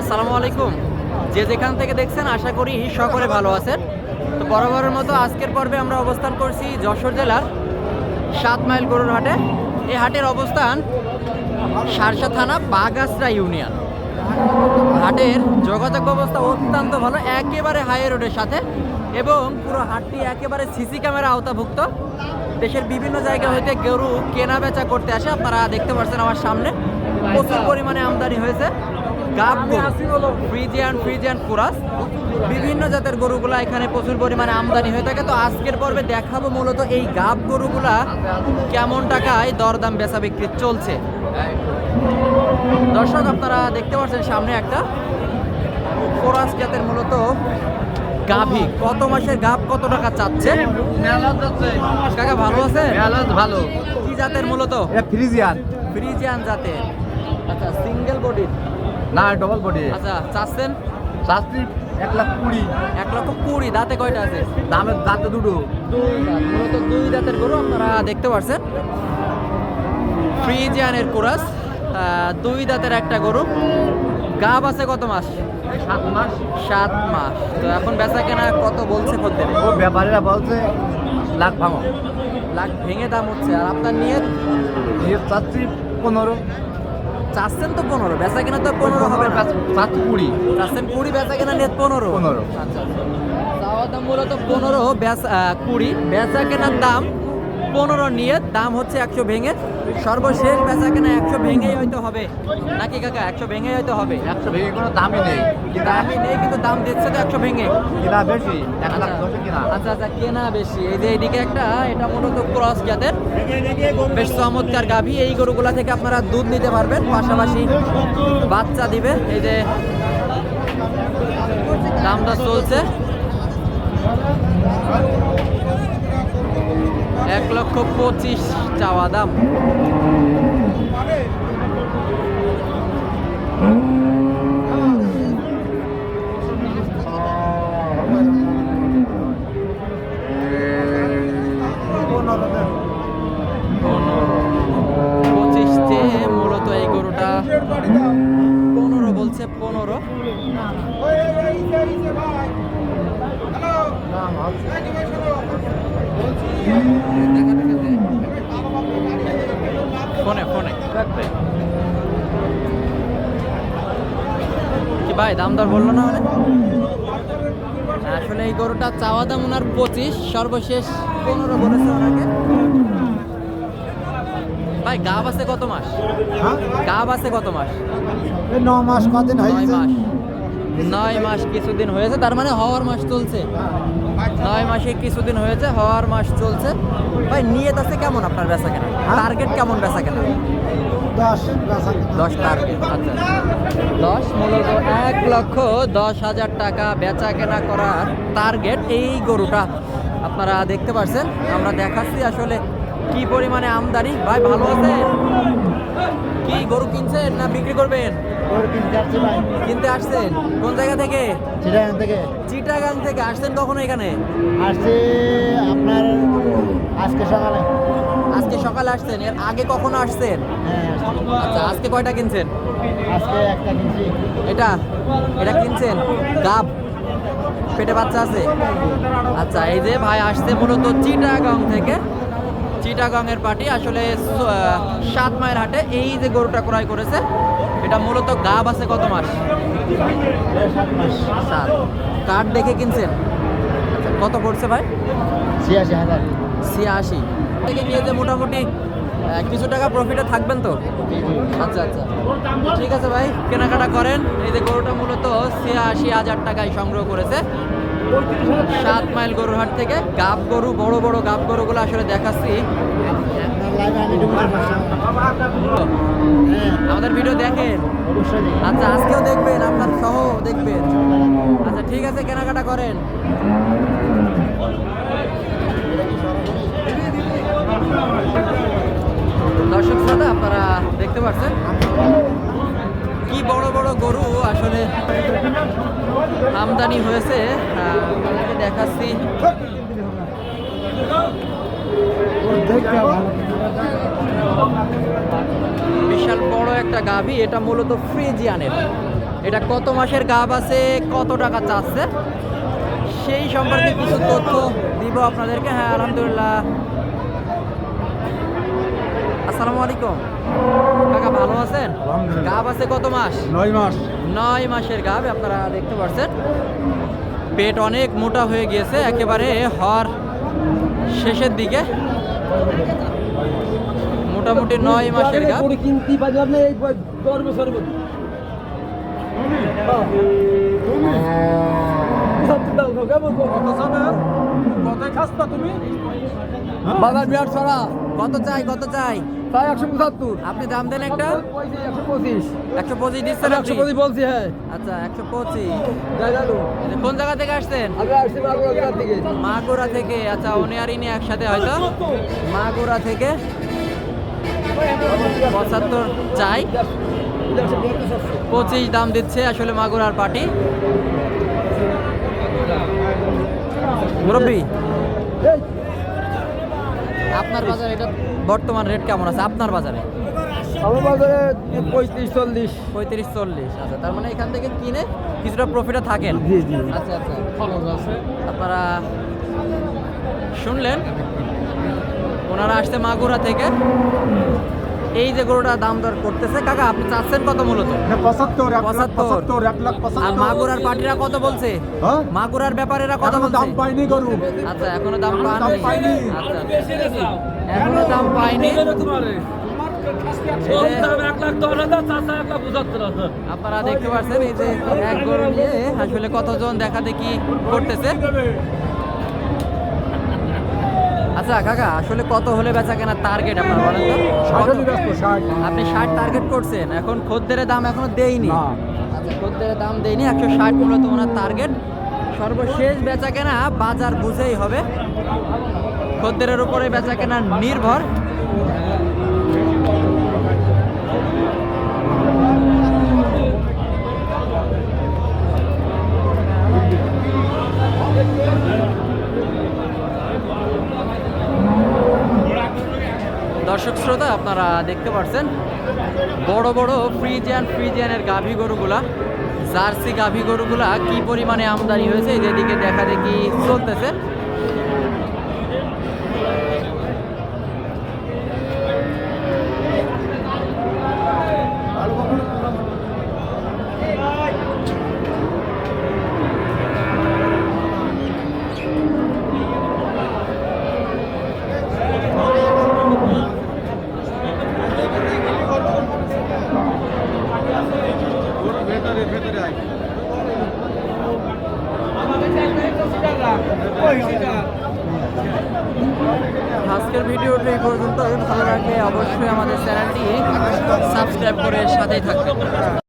আসসালামু আলাইকুম। যে যেখান থেকে দেখছেন, আশা করি সকলে ভালো আছেন। তো বরাবরের মতো আজকের পর্বে আমরা অবস্থান করছি যশোর জেলার সাত মাইল গরুর হাটে। এই হাটের অবস্থান সারসা থানা বাগাসরা ইউনিয়ন। হাটের যোগাযোগ ব্যবস্থা অত্যন্ত ভালো, একেবারে হাই রোডের সাথে এবং পুরো হাটটি একেবারে সিসি ক্যামেরা আওতাভুক্ত। দেশের বিভিন্ন জায়গা হইতে গরু কেনা বেচা করতে আসে, আপনারা দেখতে পাচ্ছেন আমার সামনে। প্রচুর পরিমাণে আমদানি হয়েছে। গাব ফ্রিজিয়ান ফ্রিজিয়ান কুরাস। বিভিন্ন জাতের গরুগুলা এখানে প্রচুর পরিমাণে আমদানি হয়ে থাকে। তো আজকের পর্বে দেখাবো মূলত এই গাব গরুগুলা কেমন টাকায় দরদাম বেচা বিক্রি চলছে। দর্শক আপনারা দেখতে পাচ্ছেন সামনে একটা কোরাস জাতের মূলত গাভী। কত মাসের গাভ কত টাকা চাচ্ছে? কাকা ভালো আছে ভালো। কি জাতের মূলত? ফ্রিজিয়ান। ফ্রিজিয়ান জাতের। আচ্ছা সিঙ্গেল বডি না ডবল বডি আচ্ছা চাচ্ছেন? শাস্ত্রী এক লাখ কুড়ি। এক লক্ষ কুড়ি দাঁতে কয়টা আছে? দামের দাঁতে দুটো। দুই দাঁত। মূলত দুই দাঁতের গরু আপনারা দেখতে পাচ্ছেন ফ্রিজিয়ানের কুরাস দুই দাঁতের একটা গরু। গাব আছে কত মাস? সাত মাস। সাত মাস। তো এখন বেচা কেনা কত বলছে খদ্দের ও ব্যাপারীরা বলছে লাখ ভাঙো। লাখ ভেঙে দাম হচ্ছে। আর আপনার নিয়ে নিয়ে চাচ্ছি পনেরো। চাচ্ছেন তো পনেরো বেচা কেনা তো পনেরো হবে না কুড়ি চাচ্ছেন কুড়ি বেচা কেনা নেট পনেরো পনেরো। আচ্ছা আচ্ছা। দাম মূলত পনেরো বেচা কুড়ি বেচা কেনার দাম পনেরো নিয়ে দাম হচ্ছে একশো ভেঙে। সর্বশেষ বেচা কেনা একশো ভেঙেই হয়তো হবে। নাকি কাকা একশো ভেঙেই হয়তো হবে? একশো ভেঙে কোনো দামই নেই। দামই নেই কিন্তু দাম দিচ্ছে তো একশো ভেঙে। কিনা বেশি? এক লাখ আচ্ছা দশে কিনা। আচ্ছা আচ্ছা কেনা বেশি। এই যে এইদিকে একটা এটা মূলত ক্রস জাতের। বেশ চমৎকার গাভী। এই গরুগুলা থেকে আপনারা দুধ নিতে পারবেন। পাশাপাশি বাচ্চা দিবে। এই যে দামটা চলছে। এক লক্ষ পঁচিশ চাওয়া দাম। পঁচিশ চেয়ে মূলত এই গরুটা পনেরো বলছে পনেরো ফোনে কি ভাই দাম দর বলল না আসলে এই গরুটা চাওয়া দাম ওনার পঁচিশ সর্বশেষ পনেরো বলেছে ওনাকে। ভাই গাব আছে কত মাস? গাব আছে কত মাস? ন মাস কদিন নয় মাস। নয় মাস কিছুদিন হয়েছে তার মানে হওয়ার মাস চলছে। নয় মাসে কিছুদিন হয়েছে হওয়ার মাস চলছে। ভাই নিয়ত আছে কেমন আপনার বেচা কেনা? টার্গেট কেমন বেচা কেনা? দশ। দশ আচ্ছা। দশ মূলত এক লক্ষ দশ হাজার টাকা বেচা কেনা করার টার্গেট এই গরুটা আপনারা দেখতে পাচ্ছেন আমরা দেখাচ্ছি আসলে কি পরিমাণে আমদানি। ভাই ভালো আছে কি গরু কিনছেন না বিক্রি করবেন? কিনতে আসছেন? কোন জায়গা থেকে? চিড়িয়াখান থেকে। চিটাগাং থেকে। আসছেন কখনো এখানে? আসছি আপনার আজকে সকালে। সকালে আসছেন এর আগে কখনো আসছেন? হ্যাঁ আচ্ছা আজকে কয়টা কিনছেন? আজকে একটা কিনছি। এটা? এটা কিনছেন? গাব। পেটে বাচ্চা আছে? আচ্ছা এই যে ভাই আসছে মূলত চিটাগাং থেকে। চিটাগংয়ের পার্টি আসলে সাত মাইল হাটে এই যে গরুটা ক্রয় করেছে এটা মূলত গাব আছে কত মাস? সাত মাস। সাত। কার্ড দেখে কিনছেন? আচ্ছা কত পড়ছে ভাই? ছিয়াশি হাজার। ছিয়াশি। থেকে নিয়ে যে মোটামুটি কিছু টাকা প্রফিটে থাকবেন তো? আচ্ছা আচ্ছা। ঠিক আছে ভাই, কেনাকাটা করেন। এই যে গরুটা মূলত ছিয়াশি হাজার টাকায় সংগ্রহ করেছে। সাত মাইল গরুর হাট থেকে গাব গরু, বড় বড় গাব গরুগুলো আসলে দেখাচ্ছি। আমাদের ভিডিও দেখেন। আচ্ছা আজকেও দেখবেন, আপনার সহ দেখবেন। আচ্ছা ঠিক আছে, কেনাকাটা করেন। পাচ্ছেন কি বড় বড় গরু আসলে আমদানি হয়েছে দেখাচ্ছি। বিশাল বড় একটা গাভী, এটা মূলত ফ্রিজিয়ানের। এটা কত মাসের গাব আছে, কত টাকা চাচ্ছে? সেই সম্পর্কে কিছু তথ্য দিব আপনাদেরকে। হ্যাঁ আলহামদুলিল্লাহ। আসসালামু আলাইকুম। ভালো আছেন? গাব আছে কত মাস? নয় মাস। নয় মাসের গাব আপনারা দেখতে পাচ্ছেন পেট অনেক মোটা হয়ে গিয়েছে একেবারে হর শেষের দিকে। মোটামুটি নয় মাসের গাব। কিনতে পারলাম না এই দশ বছরের মধ্যে। বাজার বিরাট ছড়া। কত চাই কত চাই? তাই একশো পঁচাত্তর। আপনি দাম দেন একটা? একশো পঁচিশ। একশো পঁচিশ দিচ্ছেন একশো পঁচিশ বলছি হ্যাঁ। আচ্ছা একশো পঁচিশ। কোন জায়গা থেকে আসছেন? মাগুরা থেকে আচ্ছা উনি আর ইনি একসাথে হয়তো মাগুরা থেকে পঁচাত্তর চাই। পঁচিশ দাম দিচ্ছে আসলে মাগুরার পার্টি। মুরব্বী। আপনার বাজারে এটা বর্তমান রেট কেমন আছে? আপনার বাজারে? আমার বাজারে পঁয়ত্রিশ চল্লিশ। পঁয়ত্রিশ চল্লিশ। আচ্ছা তার মানে এখান থেকে কিনে কিছুটা প্রফিটে থাকেন? জি জি। আচ্ছা আচ্ছা। খরচ আছে আপনারা শুনলেন? ওনারা আসছে মাগুরা থেকে। এই যে গরুটা দাম দর করতেছে কাকা আপনি চাচ্ছেন কত মূলত? পঁচাত্তর আর মাগুরার পার্টিরা কত বলছে? হ্যাঁ? মাগুরার ব্যাপারেরা কত বলছে দাম পাইনি গরু। আচ্ছা এখনও দাম পাইনি। আচ্ছা এখনও দাম পাইনি আপনারা দেখতে পাচ্ছেন এই যে এক গরু নিয়ে আসলে কতজন দেখা দেখি করতেছে? আচ্ছা কাকা আসলে কত হলে বেচা কেনার টার্গেট আপনার বলেন তো? আপনি ষাট টার্গেট করছেন এখন খদ্দের দাম এখনও দেয়নি। আচ্ছা খদ্দের দাম দেয়নি একশো ষাট মূলত ওনার টার্গেট সর্বশেষ বেচা কেনা বাজার বুঝেই হবে। খদ্দের উপরে বেচা কেনা নির্ভর। দর্শক শ্রোতা, আপনারা দেখতে পাচ্ছেন বড় বড় ফ্রিজিয়ান ফ্রিজিয়ানের গাভী গরুগুলা, জার্সি গাভী গরুগুলা কি পরিমাণে আমদানি হয়েছে যেদিকে দেখা দেখি চলতেছে। আজকের ভিডিওটি এই পর্যন্ত। ভালো লাগলে অবশ্যই আমাদের চ্যানেলটি সাবস্ক্রাইব করে সাথেই থাকবেন।